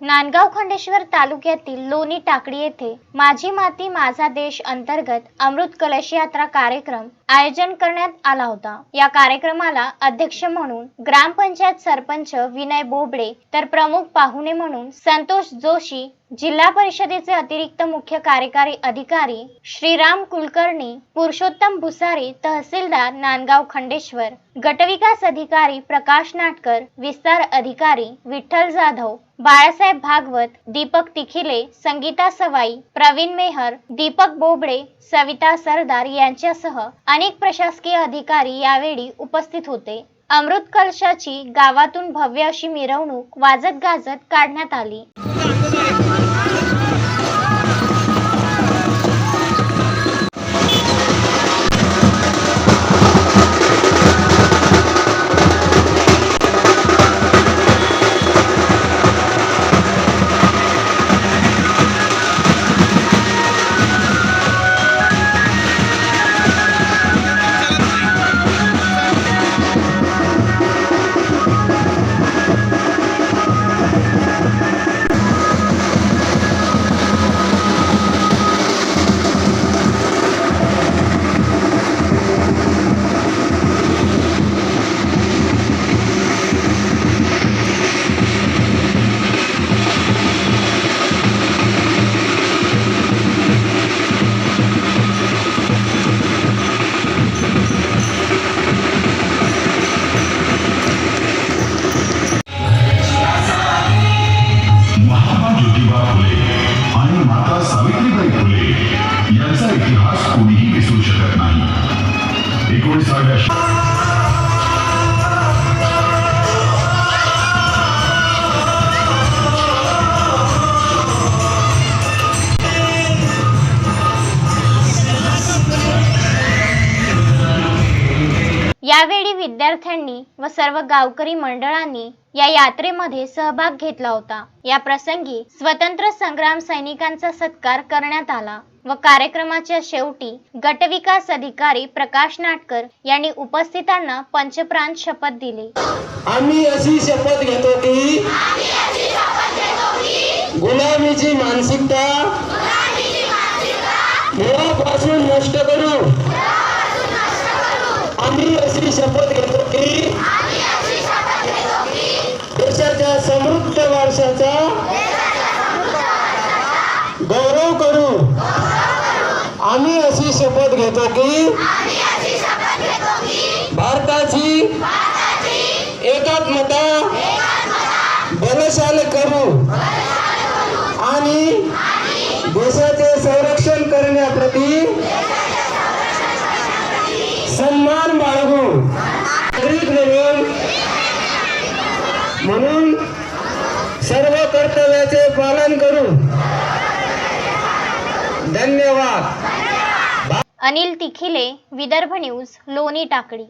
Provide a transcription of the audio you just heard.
नांदगाव खंडेश्वर तालुक्यातील लोणी टाकडी येथे माझी माती माझा देश अंतर्गत अमृत कलश यात्रा कार्यक्रम आयोजन करण्यात आला होता. या कार्यक्रमाला अध्यक्ष म्हणून ग्रामपंचायत सरपंच विनय बोबडे तर प्रमुख पाहुणे म्हणून संतोष जोशी जिल्हा परिषदेचे अतिरिक्त मुख्य कार्यकारी अधिकारी श्रीराम कुलकर्णी पुरुषोत्तम भुसारी तहसीलदार नांदगाव खंडेश्वर गटविकास अधिकारी प्रकाश नाटकर विस्तार अधिकारी विठ्ठल जाधव बाळासाहेब भागवत दीपक तिखिले संगीता सवाई प्रवीण मेहर दीपक बोबडे सविता सरदार यांच्यासह अनेक प्रशासकीय अधिकारी यावेळी उपस्थित होते. अमृत कलशाची गावातून भव्य अशी मिरवणूक वाजत गाजत काढण्यात आली. सावित्रीबाई फुले. यांचा इतिहास कोणीही विसरू शकत नाही. एकोणीसाव्या यावेळी विद्यार्थ्यांनी व सर्व गावकरी मंडळांनी या यात्रेमध्ये सहभाग घेतला होता. या प्रसंगी स्वतंत्र संग्राम सैनिकांचा सत्कार करण्यात आला व कार्यक्रमाच्या शेवटी गटविकास अधिकारी प्रकाश नाटकर यांनी उपस्थितांना पंचप्राण शपथ दिली. आम्ही अशी शपथ घेतो की गुलामीची मानसिकता मुळापासून नष्ट करू. आम्ही अशी शपथ घेतो गौरव करू. आम्ही अशी शपथ घेतो की भारताची एकात्मता बलशाल करू आणि देशाचे संरक्षण करण्याप्रती सन्मान बाळगू. नागरिक म्हणून म्हणून सर्व कर्तव्याचे पालन करू. धन्यवाद. अनिल तिखिले विदर्भ न्यूज लोणी टाकडी